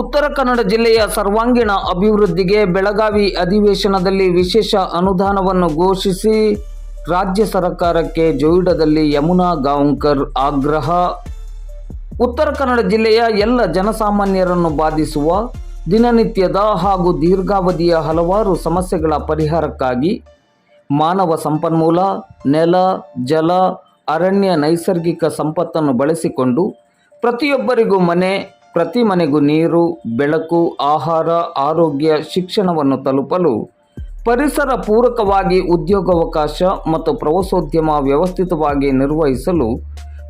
ಉತ್ತರ ಕನ್ನಡ ಜಿಲ್ಲೆಯ ಸರ್ವಾಂಗೀಣ ಅಭಿವೃದ್ಧಿಗೆ ಬೆಳಗಾವಿ ಅಧಿವೇಶನದಲ್ಲಿ ವಿಶೇಷ ಅನುದಾನವನ್ನು ಘೋಷಿಸಿ ರಾಜ್ಯ ಸರ್ಕಾರಕ್ಕೆ ಜೊಯಿಡಾದಲ್ಲಿ ಯಮುನಾ ಗಾಂವ್ಕರ್ ಆಗ್ರಹ. ಉತ್ತರ ಕನ್ನಡ ಜಿಲ್ಲೆಯ ಎಲ್ಲ ಜನಸಾಮಾನ್ಯರನ್ನು ಬಾಧಿಸುವ ದಿನನಿತ್ಯದ ಹಾಗೂ ದೀರ್ಘಾವಧಿಯ ಹಲವಾರು ಸಮಸ್ಯೆಗಳ ಪರಿಹಾರಕ್ಕಾಗಿ ಮಾನವ ಸಂಪನ್ಮೂಲ, ನೆಲ, ಜಲ, ಅರಣ್ಯ ನೈಸರ್ಗಿಕ ಸಂಪತ್ತನ್ನು ಬಳಸಿಕೊಂಡು ಪ್ರತಿಯೊಬ್ಬರಿಗೂ ಮನೆ ಪ್ರತಿ ಮನೆಗೂ ನೀರು, ಬೆಳಕು, ಆಹಾರ, ಆರೋಗ್ಯ, ಶಿಕ್ಷಣವನ್ನು ತಲುಪಲು ಪರಿಸರ ಪೂರಕವಾಗಿ ಉದ್ಯೋಗಾವಕಾಶ ಮತ್ತು ಪ್ರವಾಸೋದ್ಯಮ ವ್ಯವಸ್ಥಿತವಾಗಿ ನಿರ್ವಹಿಸಲು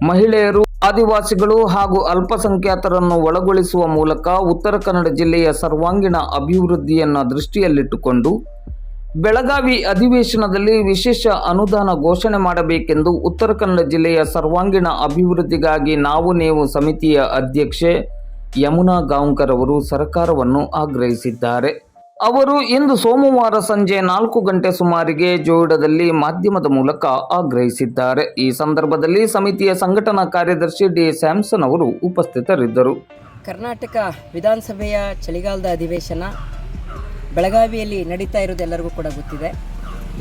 ಮಹಿಳೆಯರು, ಆದಿವಾಸಿಗಳು ಹಾಗೂ ಅಲ್ಪಸಂಖ್ಯಾತರನ್ನು ಒಳಗೊಳಿಸುವ ಮೂಲಕ ಉತ್ತರ ಕನ್ನಡ ಜಿಲ್ಲೆಯ ಸರ್ವಾಂಗೀಣ ಅಭಿವೃದ್ಧಿಯನ್ನು ದೃಷ್ಟಿಯಲ್ಲಿಟ್ಟುಕೊಂಡು ಬೆಳಗಾವಿ ಅಧಿವೇಶನದಲ್ಲಿ ವಿಶೇಷ ಅನುದಾನ ಘೋಷಣೆ ಮಾಡಬೇಕೆಂದು ಉತ್ತರ ಕನ್ನಡ ಜಿಲ್ಲೆಯ ಸರ್ವಾಂಗೀಣ ಅಭಿವೃದ್ಧಿಗಾಗಿ ನಾವು, ನೀವು ಸಮಿತಿಯ ಅಧ್ಯಕ್ಷೆ ಯಮುನಾ ಗಾಂವ್ಕರ್ ಅವರು ಸರ್ಕಾರವನ್ನು ಆಗ್ರಹಿಸಿದ್ದಾರೆ. ಅವರು ಇಂದು ಸೋಮವಾರ ಸಂಜೆ ನಾಲ್ಕು ಗಂಟೆ ಸುಮಾರಿಗೆ ಜೋಯಿಡಾದಲ್ಲಿ ಮಾಧ್ಯಮದ ಮೂಲಕ ಆಗ್ರಹಿಸಿದ್ದಾರೆ. ಈ ಸಂದರ್ಭದಲ್ಲಿ ಸಮಿತಿಯ ಸಂಘಟನಾ ಕಾರ್ಯದರ್ಶಿ ಡಿ ಸ್ಯಾಮ್ಸನ್ ಅವರು ಉಪಸ್ಥಿತರಿದ್ದರು. ಕರ್ನಾಟಕ ವಿಧಾನಸಭೆಯ ಚಳಿಗಾಲದ ಅಧಿವೇಶನ ಬೆಳಗಾವಿಯಲ್ಲಿ ನಡೀತಾ ಇರೋದು ಎಲ್ಲರಿಗೂ ಕೂಡ ಗೊತ್ತಿದೆ.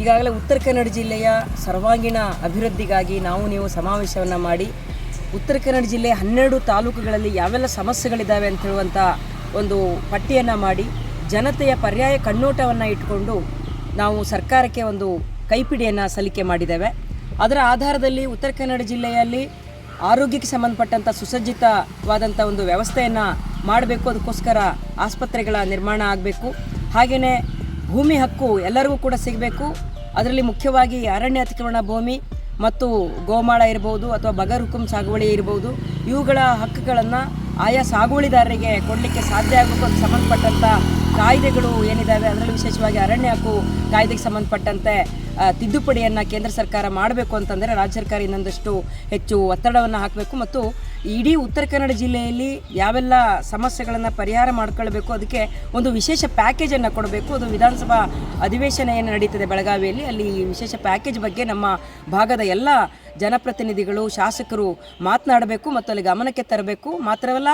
ಈಗಾಗಲೇ ಉತ್ತರ ಕನ್ನಡ ಜಿಲ್ಲೆಯ ಸರ್ವಾಂಗೀಣ ಅಭಿವೃದ್ಧಿಗಾಗಿ ನಾವು ನೀವು ಸಮಾವೇಶವನ್ನು ಮಾಡಿ ಉತ್ತರ ಕನ್ನಡ ಜಿಲ್ಲೆ ಹನ್ನೆರಡು ತಾಲೂಕುಗಳಲ್ಲಿ ಯಾವೆಲ್ಲ ಸಮಸ್ಯೆಗಳಿದ್ದಾವೆ ಅಂತ ಹೇಳುವಂಥ ಒಂದು ಪಟ್ಟಿಯನ್ನು ಮಾಡಿ ಜನತೆಯ ಪರ್ಯಾಯ ಕಣ್ಣೋಟವನ್ನು ಇಟ್ಟುಕೊಂಡು ನಾವು ಸರ್ಕಾರಕ್ಕೆ ಒಂದು ಕೈಪಿಡಿಯನ್ನು ಸಲ್ಲಿಕೆ ಮಾಡಿದ್ದೇವೆ. ಅದರ ಆಧಾರದಲ್ಲಿ ಉತ್ತರ ಕನ್ನಡ ಜಿಲ್ಲೆಯಲ್ಲಿ ಆರೋಗ್ಯಕ್ಕೆ ಸಂಬಂಧಪಟ್ಟಂಥ ಸುಸಜ್ಜಿತವಾದಂಥ ಒಂದು ವ್ಯವಸ್ಥೆಯನ್ನು ಮಾಡಬೇಕು. ಅದಕ್ಕೋಸ್ಕರ ಆಸ್ಪತ್ರೆಗಳ ನಿರ್ಮಾಣ ಆಗಬೇಕು. ಹಾಗೆಯೇ ಭೂಮಿ ಹಕ್ಕು ಎಲ್ಲರಿಗೂ ಕೂಡ ಸಿಗಬೇಕು. ಅದರಲ್ಲಿ ಮುಖ್ಯವಾಗಿ ಅರಣ್ಯ ಅತಿಕ್ರಮಣ ಭೂಮಿ ಮತ್ತು ಗೋಮಾಳ ಇರ್ಬೋದು ಅಥವಾ ಬಗರ್ ಸಾಗುವಳಿ ಇರ್ಬೋದು, ಇವುಗಳ ಹಕ್ಕುಗಳನ್ನು ಆಯಾ ಸಾಗುವಳಿದಾರರಿಗೆ ಕೊಡಲಿಕ್ಕೆ ಸಾಧ್ಯ ಆಗಬೇಕು ಸಂಬಂಧಪಟ್ಟಂಥ ಕಾಯ್ದೆಗಳು ಏನಿದ್ದಾವೆ ಅದರಲ್ಲಿ ವಿಶೇಷವಾಗಿ ಅರಣ್ಯ ಹಕ್ಕು ಕಾಯ್ದೆಗೆ ಸಂಬಂಧಪಟ್ಟಂತೆ ತಿದ್ದುಪಡಿಯನ್ನು ಕೇಂದ್ರ ಸರ್ಕಾರ ಮಾಡಬೇಕು ಅಂತಂದರೆ ರಾಜ್ಯ ಸರ್ಕಾರ ಇನ್ನೊಂದಷ್ಟು ಹೆಚ್ಚು ಒತ್ತಡವನ್ನು ಹಾಕಬೇಕು ಮತ್ತು ಇಡೀ ಉತ್ತರ ಕನ್ನಡ ಜಿಲ್ಲೆಯಲ್ಲಿ ಯಾವೆಲ್ಲ ಸಮಸ್ಯೆಗಳನ್ನು ಪರಿಹಾರ ಮಾಡ್ಕೊಳ್ಬೇಕು, ಅದಕ್ಕೆ ಒಂದು ವಿಶೇಷ ಪ್ಯಾಕೇಜನ್ನು ಕೊಡಬೇಕು. ಅದು ವಿಧಾನಸಭಾ ಅಧಿವೇಶನ ಏನು ನಡೀತದೆ ಬೆಳಗಾವಿಯಲ್ಲಿ. ಅಲ್ಲಿ ವಿಶೇಷ ಪ್ಯಾಕೇಜ್ ಬಗ್ಗೆ ನಮ್ಮ ಭಾಗದ ಎಲ್ಲ ಜನಪ್ರತಿನಿಧಿಗಳು, ಶಾಸಕರು ಮಾತನಾಡಬೇಕು ಮತ್ತು ಅಲ್ಲಿ ಗಮನಕ್ಕೆ ತರಬೇಕು. ಮಾತ್ರವಲ್ಲ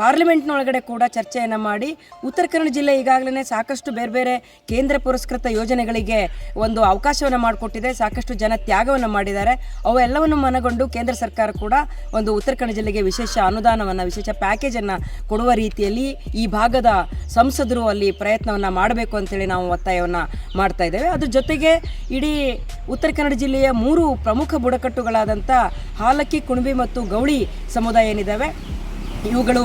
ಪಾರ್ಲಿಮೆಂಟ್ನೊಳಗಡೆ ಕೂಡ ಚರ್ಚೆಯನ್ನು ಮಾಡಿ ಉತ್ತರ ಕನ್ನಡ ಜಿಲ್ಲೆ ಈಗಾಗಲೇ ಸಾಕಷ್ಟು ಬೇರೆ ಬೇರೆ ಕೇಂದ್ರ ಪುರಸ್ಕೃತ ಯೋಜನೆಗಳಿಗೆ ಒಂದು ಅವಕಾಶವನ್ನು ಮಾಡಿಕೊಟ್ಟಿದೆ. ಸಾಕಷ್ಟು ಜನ ತ್ಯಾಗವನ್ನು ಮಾಡಿದ್ದಾರೆ. ಅವೆಲ್ಲವನ್ನು ಮನಗೊಂಡು ಕೇಂದ್ರ ಸರ್ಕಾರ ಕೂಡ ಒಂದು ಉತ್ತರ ಕನ್ನಡ ಜಿಲ್ಲೆಗೆ ವಿಶೇಷ ಅನುದಾನವನ್ನು, ವಿಶೇಷ ಪ್ಯಾಕೇಜನ್ನು ಕೊಡುವ ರೀತಿಯಲ್ಲಿ ಈ ಭಾಗದ ಸಂಸದರು ಅಲ್ಲಿ ಪ್ರಯತ್ನವನ್ನು ಮಾಡಬೇಕು ಅಂತೇಳಿ ನಾವು ಒತ್ತಾಯವನ್ನು ಮಾಡ್ತಾ ಇದ್ದೇವೆ. ಅದ್ರ ಜೊತೆಗೆ ಇಡೀ ಉತ್ತರ ಕನ್ನಡ ಜಿಲ್ಲೆಯ ಮೂರು ಪ್ರಮುಖ ಬುಡಕಟ್ಟುಗಳಾದಂಥ ಹಾಲಕ್ಕಿ, ಕುಣಬಿ ಮತ್ತು ಗೌಳಿ ಸಮುದಾಯ ಏನಿದ್ದಾವೆ ಇವುಗಳು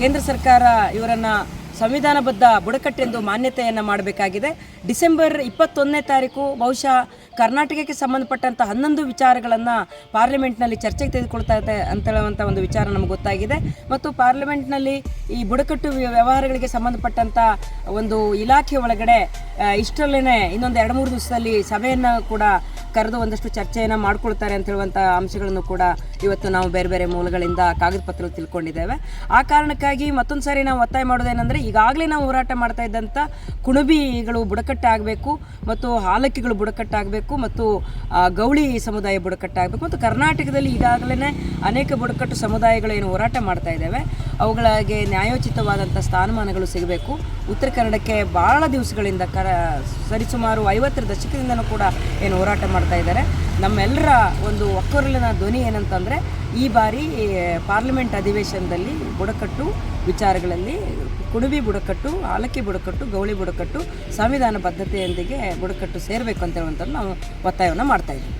ಕೇಂದ್ರ ಸರ್ಕಾರ ಇವರನ್ನು ಸಂವಿಧಾನಬದ್ಧ ಬುಡಕಟ್ಟೆಂದು ಮಾನ್ಯತೆಯನ್ನು ಮಾಡಬೇಕಾಗಿದೆ. ಡಿಸೆಂಬರ್ ಇಪ್ಪತ್ತೊಂದನೇ ತಾರೀಕು ಬಹುಶಃ ಕರ್ನಾಟಕಕ್ಕೆ ಸಂಬಂಧಪಟ್ಟಂಥ ಹನ್ನೊಂದು ವಿಚಾರಗಳನ್ನು ಪಾರ್ಲಿಮೆಂಟ್ನಲ್ಲಿ ಚರ್ಚೆಗೆ ತೆಗೆದುಕೊಳ್ತಾ ಇದೆ ಅಂತ ಹೇಳುವಂಥ ಒಂದು ವಿಚಾರ ನಮಗೆ ಗೊತ್ತಾಗಿದೆ. ಮತ್ತು ಪಾರ್ಲಿಮೆಂಟ್ನಲ್ಲಿ ಈ ಬುಡಕಟ್ಟು ವ್ಯ- ವ್ಯವಹಾರಗಳಿಗೆ ಸಂಬಂಧಪಟ್ಟಂಥ ಒಂದು ಇಲಾಖೆ ಒಳಗಡೆ ಇಷ್ಟರಲ್ಲೇ ಇನ್ನೊಂದು ಎರಡು ಮೂರು ದಿವಸದಲ್ಲಿ ಸಭೆಯನ್ನು ಕೂಡ ಕರೆದು ಒಂದಷ್ಟು ಚರ್ಚೆಯನ್ನು ಮಾಡ್ಕೊಳ್ತಾರೆ ಅಂತ ಹೇಳುವಂಥ ಅಂಶಗಳನ್ನು ಕೂಡ ಇವತ್ತು ನಾವು ಬೇರೆ ಬೇರೆ ಮೂಲಗಳಿಂದ ಕಾಗದ ಪತ್ರ ತಿಳ್ಕೊಂಡಿದ್ದೇವೆ. ಆ ಕಾರಣಕ್ಕಾಗಿ ಮತ್ತೊಂದು ಸಾರಿ ನಾವು ಒತ್ತಾಯ ಮಾಡೋದೇನೆಂದರೆ, ಈಗಾಗಲೇ ನಾವು ಹೋರಾಟ ಮಾಡ್ತಾ ಇದ್ದಂಥ ಕುಣಬಿಗಳು ಬುಡಕಟ್ಟಾಗಬೇಕು ಮತ್ತು ಹಾಲಕ್ಕಿಗಳು ಬುಡಕಟ್ಟಾಗಬೇಕು. ಮತ್ತು ಗೌಳಿ ಸಮುದಾಯ ಬುಡಕಟ್ಟಾಗಬೇಕು ಮತ್ತು ಕರ್ನಾಟಕದಲ್ಲಿ ಈಗಾಗಲೇ ಅನೇಕ ಬುಡಕಟ್ಟು ಸಮುದಾಯಗಳು ಏನು ಹೋರಾಟ ಮಾಡ್ತಾ ಇದ್ದಾವೆ. ಅವುಗಳಿಗೆ ನ್ಯಾಯೋಚಿತವಾದಂಥ ಸ್ಥಾನಮಾನಗಳು ಸಿಗಬೇಕು. ಉತ್ತರ ಕನ್ನಡಕ್ಕೆ ಭಾಳ ದಿವಸಗಳಿಂದ ಕರ, ಸರಿಸುಮಾರು ಐವತ್ತರ ದಶಕದಿಂದನೂ ಕೂಡ ಏನು ಹೋರಾಟ ಮಾಡ್ತಾ ಇದ್ದಾರೆ. ನಮ್ಮೆಲ್ಲರ ಒಂದು ಒಕ್ಕೊರಲಿನ ಧ್ವನಿ ಏನಂತಂದರೆ, ಈ ಬಾರಿ ಪಾರ್ಲಿಮೆಂಟ್ ಅಧಿವೇಶನದಲ್ಲಿ ಬುಡಕಟ್ಟು ವಿಚಾರಗಳಲ್ಲಿ, ಕುಣಬಿ ಬುಡಕಟ್ಟು ಆಲಕ್ಕಿ ಬುಡಕಟ್ಟು, ಗೌಳಿ ಬುಡಕಟ್ಟು, ಸಂವಿಧಾನ ಬದ್ಧತೆಯೊಂದಿಗೆ ಬುಡಕಟ್ಟು ಸೇರಬೇಕು ಅಂತ ಹೇಳುವಂಥದ್ದು ನಾವು ಒತ್ತಾಯವನ್ನು ಮಾಡ್ತಾ ಇದ್ದೀವಿ.